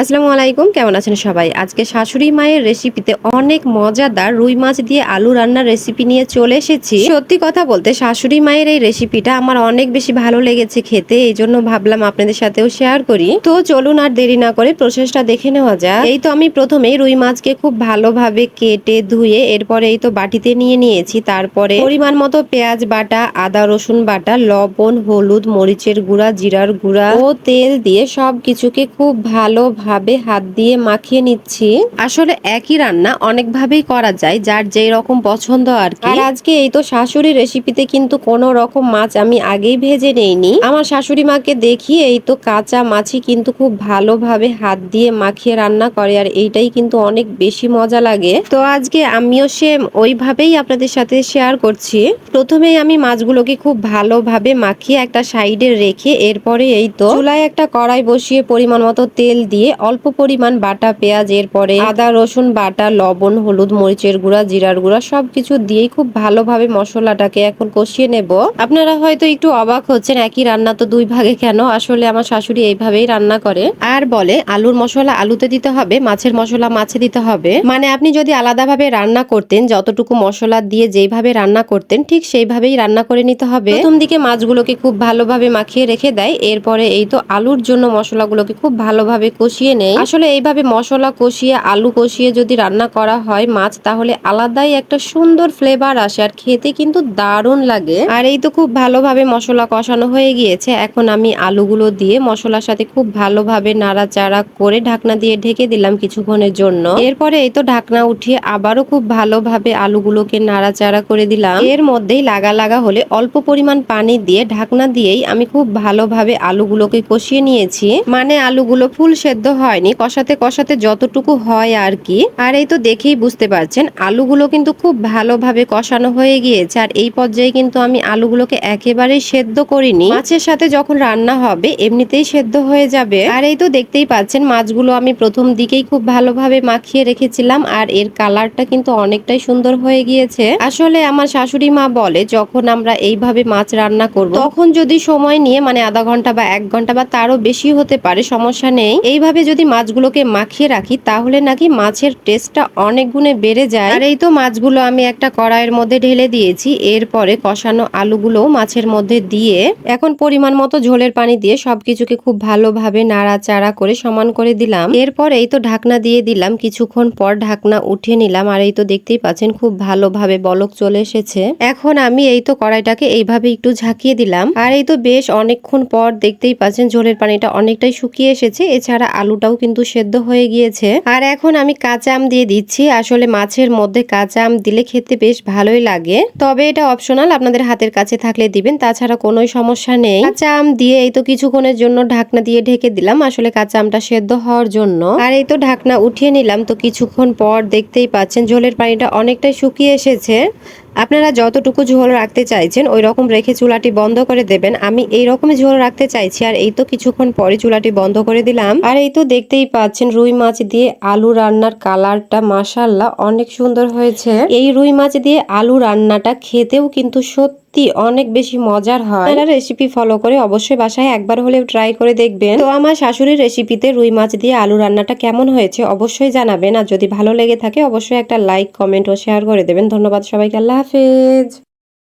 আসসালামু আলাইকুম, কেমন আছেন সবাই? আজকে শাশুড়ি মায়ের রেসিপিতে অনেক মজাদার রুই মাছ দিয়ে আলু রান্নার রেসিপি নিয়ে চলে এসেছি। সত্যি কথা বলতে শাশুড়ি মায়ের এই রেসিপিটা আমার অনেক বেশি ভালো লেগেছে খেতে, এই জন্য ভাবলাম আপনাদের সাথেও শেয়ার করি। তো চলুন আর দেরি না করে প্রসেসটা দেখে নেওয়া যাক। এই তো আমি প্রথমেই রুই মাছকে খুব ভালোভাবে কেটে ধুয়ে এরপরে এই তো বাটিতে নিয়ে নিয়েছি। তারপরে পরিমাণ মতো পেঁয়াজ বাটা, আদা, রসুন বাটা, লবণ, হলুদ, মরিচের গুঁড়া, জিরার গুঁড়া ও তেল দিয়ে সব কিছুকে খুব ভালো ভাবে হাত দিয়ে মাখিয়ে নিচ্ছি। আসলে একই রান্না অনেক ভাবেই করা যায় যার যেই রকম পছন্দ আর কি। আর আজকে এই তো শাশুড়ি রেসিপিতে কিন্তু কোন রকম মাছ আমি আগেই ভেজে নেইনি। আমার শাশুড়ি মাকে দেখি এই তো কাঁচা মাছই কিন্তু খুব ভালোভাবে হাত দিয়ে মাখিয়ে রান্না করে আর এইটাই কিন্তু অনেক বেশি মজা লাগে। তো আজকে আমিও সেম ওইভাবেই আপনাদের সাথে শেয়ার করছি। প্রথমেই আমি মাছগুলোকে খুব ভালোভাবে মাখিয়ে একটা সাইডে রেখে এরপরে এই তো চুলায় একটা কড়াই বসিয়ে পরিমাণ মতো তেল দিয়ে অল্প পরিমাণ বাটা, পেঁয়াজ, এরপরে আদা, রসুন, বাটা, লবণ, হলুদ, মরিচের গুঁড়া, জিরার গুঁড়া, সবকিছু দিয়েই খুব ভালোভাবে মশলাটাকে এখন কষিয়ে নেব। আপনারা হয়তো একটু অবাক হচ্ছেন, একই রান্না তো দুই ভাগে কেন? আসলে আমার শাশুড়ি এইভাবেই রান্না করে। আর বলে, আলুর মশলা আলুতে দিতে হবে, মাছের মশলা মাছে দিতে হবে। মানে আপনি যদি আলাদাভাবে রান্না করতেন, যতটুকু মশলা দিয়ে যেইভাবে রান্না করতেন, ঠিক সেইভাবেই রান্না করে নিতে হবে। প্রথম দিকে মাছগুলোকে খুব ভালোভাবে মাখিয়ে রেখে দেয়, এরপরে এই তো আলুর জন্য মশলাগুলোকে খুব ভালোভাবে কষিয়ে নেই। আসলে এইভাবে মশলা কষিয়ে, আলু কষিয়ে যদি রান্না করা হয় মাছ, তাহলে আলাদাই একটা সুন্দর ফ্লেভার আসে আর খেতে কিন্তু দারুণ লাগে। আর এই তো খুব ভালোভাবে মশলা কষানো হয়ে গিয়েছে। এখন আমি আলুগুলো দিয়ে মশলার সাথে খুব ভালোভাবে নাড়াচাড়া করে ঢাকনা দিয়ে ঢেকে দিলাম কিছুক্ষণের জন্য। এরপরে এই তো ঢাকনা উঠিয়ে আবারও খুব ভালোভাবে আলুগুলোকে নাড়াচাড়া করে দিলাম। এর মধ্যেই লাগা লাগা হলে অল্প পরিমাণ পানি দিয়ে ঢাকনা দিয়েই আমি খুব ভালোভাবে আলুগুলোকে কষিয়ে নিয়েছি। মানে আলুগুলো ফুল সেদ্ধ হয়নি, কষাতে কষাতে যতটুকু হয় আর কি। আর এই তো দেখেই বুঝতে পারছেন, আলুগুলো কিন্তু খুব ভালোভাবে কষানো হয়ে গিয়েছে। আর এই পর্যায়ে কিন্তু আমি আলুগুলোকে একেবারেই সেদ্ধ করিনি। মাছের সাথে যখন রান্না হবে, এমনিতেই সেদ্ধ হয়ে যাবে। আর এই তো দেখতেই পাচ্ছেন, মাছগুলো আমি প্রথম দিকেই খুব ভালোভাবে মাখিয়ে রেখেছিলাম। আর এর কালারটা কিন্তু অনেকটাই সুন্দর হয়ে গিয়েছে। আসলে আমার শাশুড়ি মা বলে, যখন আমরা এইভাবে মাছ রান্না করব, তখন যদি সময় নিয়ে মানে আধা ঘণ্টা বা এক ঘণ্টা বা তারও বেশি হতে পারে, সমস্যা নেই। এইভাবে যদি মাছগুলোকে মাখিয়ে রাখি, তাহলে নাকি মাছের টেস্টটা অনেক গুণে বেড়ে যায়। আর এই তো মাছগুলো আমি একটা কড়াইয়ের মধ্যে ঢেলে দিয়েছি। এরপরে কষানো আলুগুলো মাছের মধ্যে দিয়ে এখন পরিমাণ মতো ঝোলের পানি দিয়ে সবকিছুকে খুব ভালোভাবে নাড়াচাড়া করে সমান করে দিলাম। এরপর এই তো ঢাকনা দিয়ে দিলাম। কিছুক্ষণ পর ঢাকনা উঠিয়ে নিলাম। আর এই তো দেখতেই পাচ্ছেন, খুব ভালোভাবে বলক চলে এসেছে। এখন আমি এই তো কড়াইটাকে এইভাবে একটু ঝাঁকিয়ে দিলাম। আর এই তো বেশ অনেকক্ষণ পর দেখতেই পাচ্ছেন, ঝোলের পানিটা অনেকটাই শুকিয়ে এসেছে। এছাড়া আলুটাও কিন্তু সেদ্ধ হয়ে গিয়েছে। আর এখন আমি কাঁচা আম দিয়ে দিচ্ছি। আসলে মাছের মধ্যে কাঁচা আম দিলে খেতে বেশ ভালোই লাগে। তবে এটা অপশনাল আপনাদের হাতের কাছে থাকলে দিবেন, তাছাড়া কোনো সমস্যা নেই। কাঁচা আম দিয়ে এই তো কিছুক্ষণের জন্য ঢাকনা দিয়ে ঢেকে দিলাম, আসলে কাঁচা আমটা সেদ্ধ হওয়ার জন্য। আর এই তো ঢাকনা উঠিয়ে নিলাম, তো কিছুক্ষণ পর দেখতেই পাচ্ছেন ঝোলের পানিটা অনেকটাই শুকিয়ে এসেছে। আপনারা যতটুকু ঝোল রাখতে চাইছেন, ওই রকম রেখে চুলাটি বন্ধ করে দেবেন। আমি এই রকমই ঝোল রাখতে চাইছি, আর এই তো কিছুক্ষণ পরে চুলাটি বন্ধ করে দিলাম। আর এই তো দেখতেই পাচ্ছেন, রুই মাছ দিয়ে আলু রান্নার কালারটা মাসাল্লাহ অনেক সুন্দর হয়েছে। এই রুই মাছ দিয়ে আলু রান্নাটা খেতেও কিন্তু সত্যি অনেক বেশি মজার হয়। আপনারা রেসিপি ফলো করে অবশ্যই বাসায় একবার হলেও ট্রাই করে দেখবেন। তো আমার শাশুড়ির রেসিপিতে রুই মাছ দিয়ে আলু রান্নাটা কেমন হয়েছে অবশ্যই জানাবেন। আর যদি ভালো লেগে থাকে, অবশ্যই একটা লাইক কমেন্ট ও শেয়ার করে দেবেন। ধন্যবাদ সবাইকে, আল্লাহ হাফেজ।